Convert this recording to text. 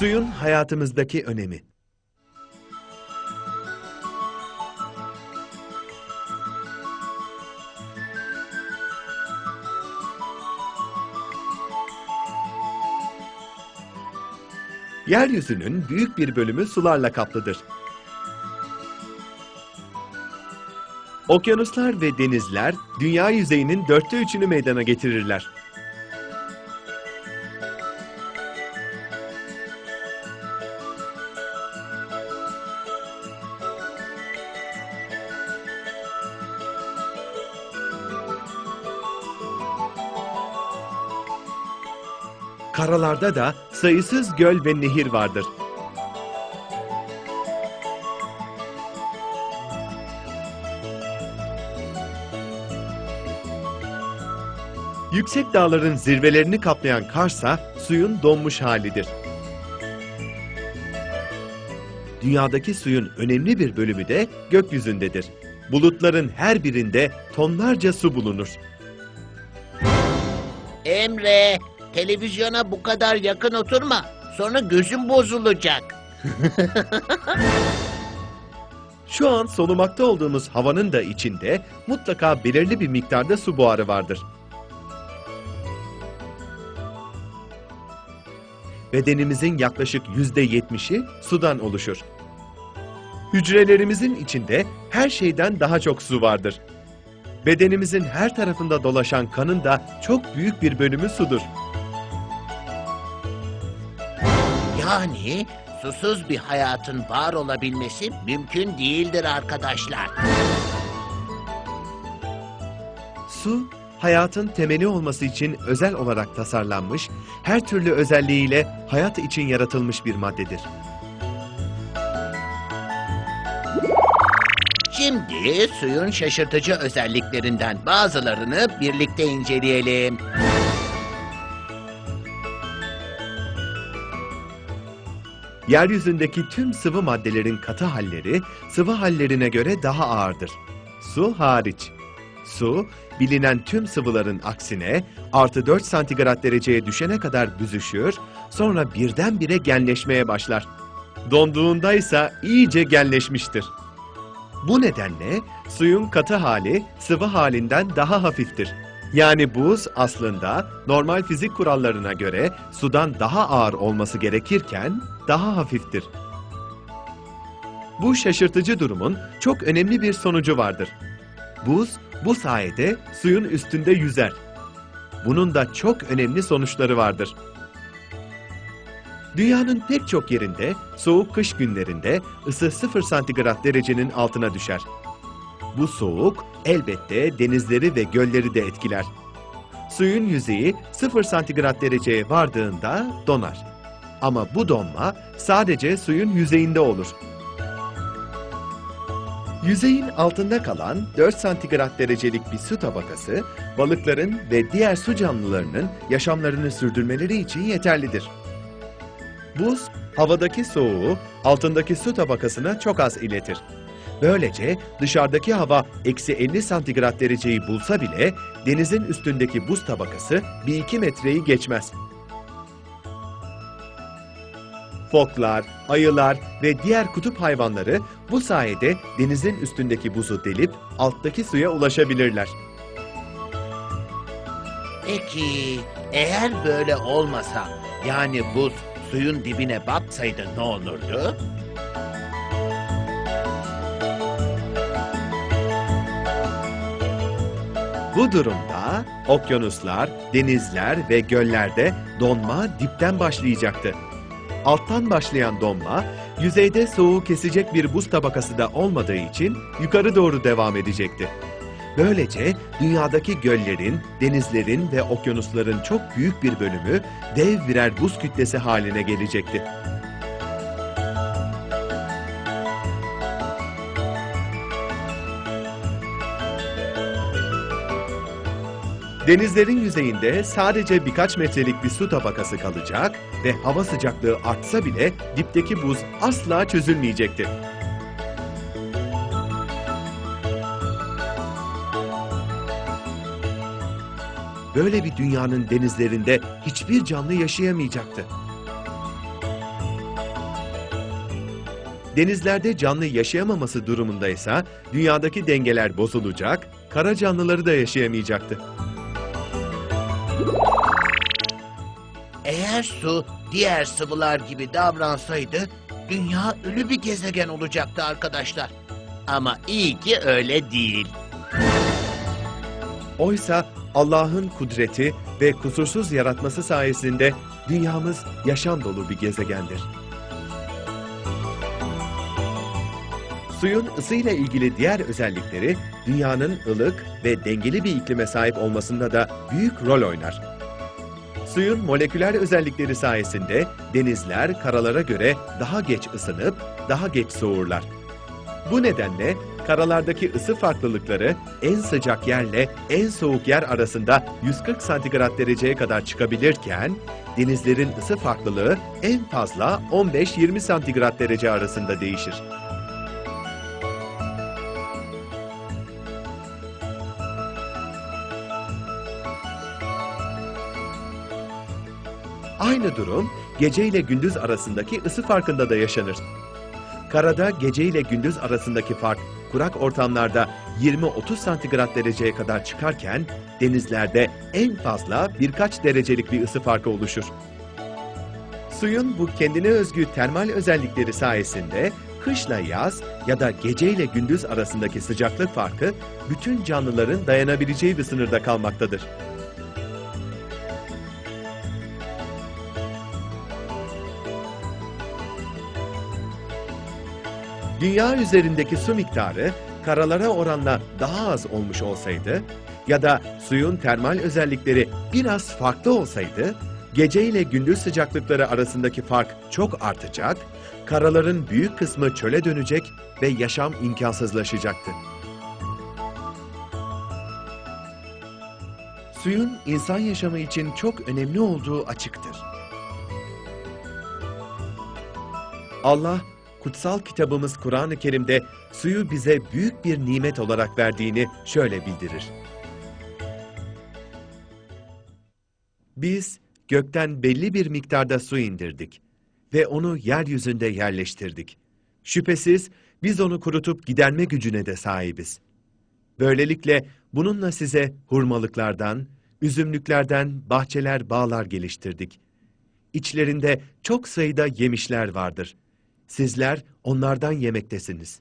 Suyun hayatımızdaki önemi. Yeryüzünün büyük bir bölümü sularla kaplıdır. Okyanuslar ve denizler dünya yüzeyinin dörtte üçünü meydana getirirler. Karalarda da sayısız göl ve nehir vardır. Yüksek dağların zirvelerini kaplayan karsa suyun donmuş halidir. Dünyadaki suyun önemli bir bölümü de gökyüzündedir. Bulutların her birinde tonlarca su bulunur. Emre, televizyona bu kadar yakın oturma. Sonra gözün bozulacak. Şu an solumakta olduğumuz havanın da içinde mutlaka belirli bir miktarda su buharı vardır. Bedenimizin yaklaşık yüzde yetmişi sudan oluşur. Hücrelerimizin içinde her şeyden daha çok su vardır. Bedenimizin her tarafında dolaşan kanın da çok büyük bir bölümü sudur. Yani susuz bir hayatın var olabilmesi mümkün değildir arkadaşlar. Su, hayatın temeli olması için özel olarak tasarlanmış, her türlü özelliğiyle hayat için yaratılmış bir maddedir. Şimdi suyun şaşırtıcı özelliklerinden bazılarını birlikte inceleyelim. Yeryüzündeki tüm sıvı maddelerin katı halleri sıvı hallerine göre daha ağırdır. Su hariç. Su, bilinen tüm sıvıların aksine artı 4 santigrat dereceye düşene kadar büzüşür, sonra birdenbire genleşmeye başlar. Donduğunda ise iyice genleşmiştir. Bu nedenle suyun katı hali sıvı halinden daha hafiftir. Yani buz aslında normal fizik kurallarına göre sudan daha ağır olması gerekirken daha hafiftir. Bu şaşırtıcı durumun çok önemli bir sonucu vardır. Buz bu sayede suyun üstünde yüzer. Bunun da çok önemli sonuçları vardır. Dünyanın pek çok yerinde soğuk kış günlerinde ısı 0 santigrat derecenin altına düşer. Bu soğuk elbette denizleri ve gölleri de etkiler. Suyun yüzeyi 0 santigrat dereceye vardığında donar. Ama bu donma sadece suyun yüzeyinde olur. Yüzeyin altında kalan 4 santigrat derecelik bir su tabakası, balıkların ve diğer su canlılarının yaşamlarını sürdürmeleri için yeterlidir. Buz, havadaki soğuğu altındaki su tabakasına çok az iletir. Böylece dışarıdaki hava eksi 50 santigrat dereceyi bulsa bile denizin üstündeki buz tabakası 1-2 metreyi geçmez. Foklar, ayılar ve diğer kutup hayvanları bu sayede denizin üstündeki buzu delip alttaki suya ulaşabilirler. Peki eğer böyle olmasa yani buz suyun dibine batsaydı ne olurdu? Bu durumda okyanuslar, denizler ve göllerde donma dipten başlayacaktı. Alttan başlayan donma, yüzeyde soğuğu kesecek bir buz tabakası da olmadığı için yukarı doğru devam edecekti. Böylece dünyadaki göllerin, denizlerin ve okyanusların çok büyük bir bölümü dev birer buz kütlesi haline gelecekti. Denizlerin yüzeyinde sadece birkaç metrelik bir su tabakası kalacak ve hava sıcaklığı artsa bile dipteki buz asla çözülmeyecekti. Böyle bir dünyanın denizlerinde hiçbir canlı yaşayamayacaktı. Denizlerde canlı yaşayamaması durumunda ise dünyadaki dengeler bozulacak, kara canlıları da yaşayamayacaktı. Eğer su diğer sıvılar gibi davransaydı dünya ölü bir gezegen olacaktı arkadaşlar. Ama iyi ki öyle değil. Oysa Allah'ın kudreti ve kusursuz yaratması sayesinde dünyamız yaşam dolu bir gezegendir. Suyun ısıyla ilgili diğer özellikleri dünyanın ılık ve dengeli bir iklime sahip olmasında da büyük rol oynar. Suyun moleküler özellikleri sayesinde denizler karalara göre daha geç ısınıp daha geç soğurlar. Bu nedenle karalardaki ısı farklılıkları en sıcak yerle en soğuk yer arasında 140 santigrat dereceye kadar çıkabilirken denizlerin ısı farklılığı en fazla 15-20 santigrat derece arasında değişir. Aynı durum gece ile gündüz arasındaki ısı farkında da yaşanır. Karada gece ile gündüz arasındaki fark kurak ortamlarda 20-30 santigrat dereceye kadar çıkarken denizlerde en fazla birkaç derecelik bir ısı farkı oluşur. Suyun bu kendine özgü termal özellikleri sayesinde kışla yaz ya da gece ile gündüz arasındaki sıcaklık farkı bütün canlıların dayanabileceği bir sınırda kalmaktadır. Dünya üzerindeki su miktarı karalara oranla daha az olmuş olsaydı ya da suyun termal özellikleri biraz farklı olsaydı, gece ile gündüz sıcaklıkları arasındaki fark çok artacak, karaların büyük kısmı çöle dönecek ve yaşam imkansızlaşacaktı. Suyun insan yaşamı için çok önemli olduğu açıktır. Allah kutsal kitabımız Kur'an-ı Kerim'de suyu bize büyük bir nimet olarak verdiğini şöyle bildirir. Biz gökten belli bir miktarda su indirdik ve onu yeryüzünde yerleştirdik. Şüphesiz biz onu kurutup giderme gücüne de sahibiz. Böylelikle bununla size hurmalıklardan, üzümlüklerden bahçeler, bağlar geliştirdik. İçlerinde çok sayıda yemişler vardır. Sizler onlardan yemektesiniz.